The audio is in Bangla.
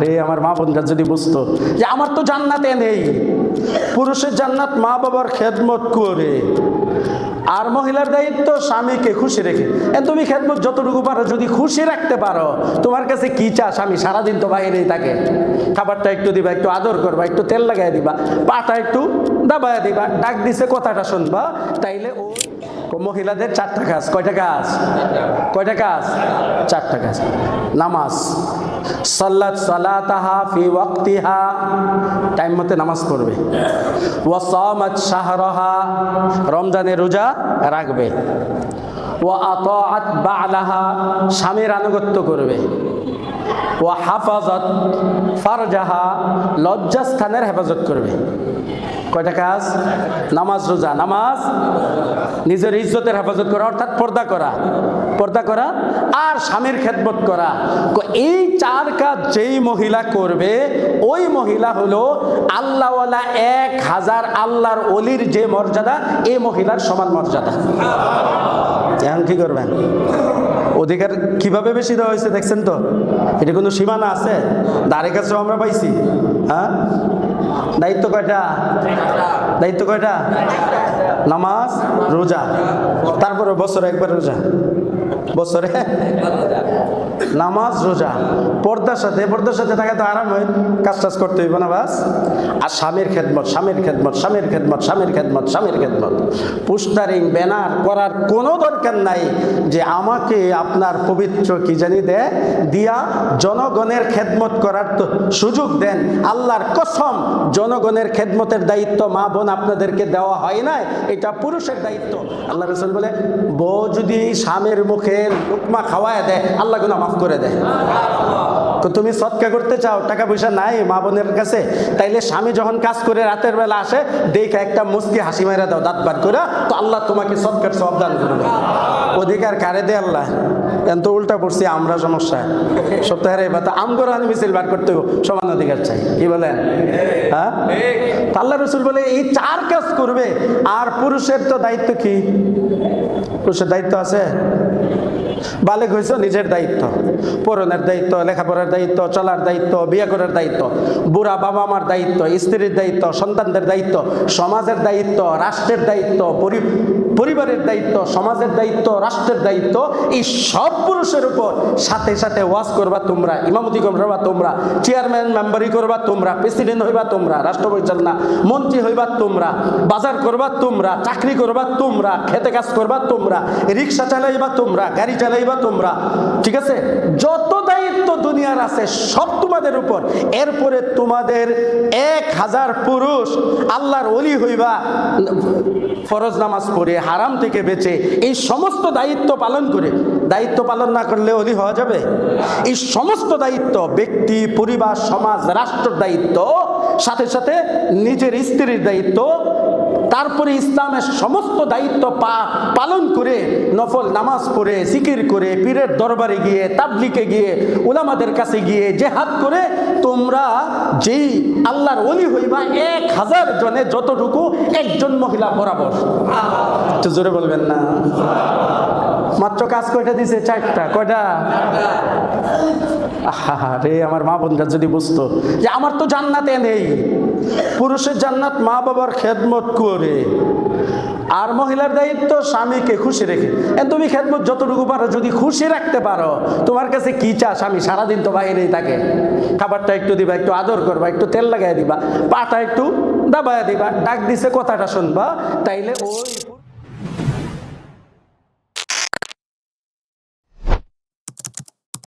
রে আমার মা বোনরা যদি বুঝতো যে আমার তো জান্নাতে নেই। পুরুষের জান্নাত মা বাবার খেদমত করে। আর মহিলার দায়িত্ব স্বামীকে খুশি রেখে। তুমি খেদমত যতটুকু পারো, যদি খুশি রাখতে পারো, তোমার কাছে কি চা স্বামী সারাদিন তো বাইরেই থাকে। খাবারটা একটু দিবা, একটু আদর করবা, একটু তেল লাগাই দিবা, পাটা একটু দাবায় দিবা, ডাক দিছে কথাটা শুনবা, তাইলে ও মহিলাদের চারটা কাজ। কয়টা কাজ? কয়টা কাজ? চারটা কাজ। নামাজ। সাল্লাত সালাতাহা ফি ওয়াক্তিহা। টাইম মতে নামাজ পড়বে। ওয়াসামাত শাহরাহা। রমজানে রোজা রাখবে। ও আতাআত বালাহা। স্বামীর আনুগত্য করবে। ও হাফাজত ফারজাহা। লজ্জাস্থানের হেফাজত করবে। কয়টা কাজ? নামাজ রোজা। নামাজ নিজের ইজ্জতের হেফাজত করা অর্থাৎ পর্দা করা। পর্দা করা আর স্বামীর খেদমত করা। এই চার কাজ যেই মহিলা করবে ওই মহিলা হলো আল্লাহওয়ালা এক হাজার আল্লাহর অলির যে মর্যাদা এই মহিলার সমান মর্যাদা। এখন কি করবেন? অধিকার কীভাবে বেশি দেওয়া হয়েছে দেখছেন তো? এটা কোনো সীমানা আছে? দ্বারে কাছেও আমরা পাইছি হ্যাঁ? দায়িত্ব কয়টা? দায়িত্ব কয়টা? নামাজ রোজা। তারপরে বছরে একবার রোজা। বছরে? নামাজ, রোজা। পর্দার সাথে পর্দার সাথে থাকা তো আরাম হয়। কাজ টাজ করতে হইব না, বাস। আর স্বামীর খেদমত স্বামীর খেদমত স্বামীর খেদমত স্বামীর খেদমত স্বামীর খেদমত। পোস্টারিং ব্যানার করার কোনো দরকার নাই যে আমাকে আপনার পবিত্র কি জানি দে, দিয়া জনগণের খেদমত করার তো সুযোগ দেন। আল্লাহর কসম, জনগণের খেদমতের দায়িত্ব মা বোন আপনাদেরকে দেওয়া হয় না এটা পুরুষের দায়িত্ব। আল্লাহ রসুল বলে, বউ যদি স্বামীর মুখে লুকমা খাওয়ায় দেয়, আল্লাহ গুনা মাফ করে দেয়। তুমি সৎকা করতে চাও টাকা পয়সা নাই মা বোনের কাছে, তাইলে স্বামী যখন কাজ করে রাতের বেলা আসে, দেখে একটা মুসকি হাসি মেরে দাও, দাঁত বার করে, তো আল্লাহ তোমাকে সৎকার সব দান করবে অধিকার কারে দে আল্লাহ? এখন তো উল্টা পড়ছি, আমরা সমস্যা। সপ্তাহের এবার তো আমগর মিছিল বার করতে সমান অধিকার চাই। কি বলেন? হ্যাঁ? আল্লাহ রসুল বলে, এই চার কাজ করবে, আর পুরুষের তো দায়িত্ব কি? পুরুষের দায়িত্ব আছে? বালেক হয়েছে নিজের দায়িত্ব পড়নের দায়িত্ব, লেখাপড়ার দায়িত্ব, চলার দায়িত্ব, বিয়ে করার দায়িত্ব, বুড়া বাবা মার দায়িত্ব, স্ত্রীর দায়িত্ব, সন্তানদের দায়িত্ব, সমাজের দায়িত্ব, রাষ্ট্রের দায়িত্ব পরিবারের দায়িত্ব, সমাজের দায়িত্ব, রাষ্ট্রের দায়িত্ব, এই সব পুরুষের উপর সাথে সাথে ওয়াজ করবা তোমরা, ইমামতি করবা তোমরা, চেয়ারম্যান, মেম্বারি করবা তোমরা, প্রেসিডেন্ট হইবা তোমরা রাষ্ট্র পরিচালনা মন্ত্রী হইবা তোমরা, বাজার করবা তোমরা, চাকরি করবা তোমরা, খেতে কাজ করবা তোমরা, রিক্সা চালাইবা তোমরা, গাড়ি চালাইবা তোমরা। ঠিক আছে? যত দায়িত্ব দুনিয়ার আছে, সব তোমাদের উপর। এরপরে তোমাদের এক হাজার পুরুষ আল্লাহর অলি হইবা, ফরজ নামাজ পড়ে, হারাম থেকে বেঁচে, এই সমস্ত দায়িত্ব পালন করে। দায়িত্ব পালন না করলে অলি হওয়া যাবে? এই সমস্ত দায়িত্ব ব্যক্তি, পরিবার, সমাজ, রাষ্ট্রের দায়িত্ব, সাথে সাথে নিজের স্ত্রীর দায়িত্ব তারপরে ইসলামের সমস্ত দায়িত্ব পালন করে নফল নামাজ পড়ে, জিকির করে, পীরের দরবারে গিয়ে তাবলিকে গিয়ে ওলামাদের কাছে গিয়ে জেহাদ করে তোমরা যেই আল্লাহর অলি হইবা এক হাজার জনে যতটুকু একজন মহিলা বরাবর। জোরে বলবেন না? মাত্র কাজ কয়টা দিছে? চারটা। কয়টা? আহা রে আমার মা বোনরা যদি বুঝতো যে আমার তো জান্নাতে নেই। পুরুষের জান্নাত মা বাবার খেদমত করে। আর মহিলার দায়িত্ব স্বামীকে খুশি রেখে। তুমি খেদমত যতটুকু পারো, যদি খুশি রাখতে পারো, তোমার কাছে কি চা? স্বামী সারাদিন তো বাইরেই থাকে। খাবারটা একটু দিবা, একটু আদর করবা, একটু তেল লাগাই দিবা, পাটা একটু দাবায় দিবা, ডাক দিছে কথাটা শুনবা, তাইলে ওই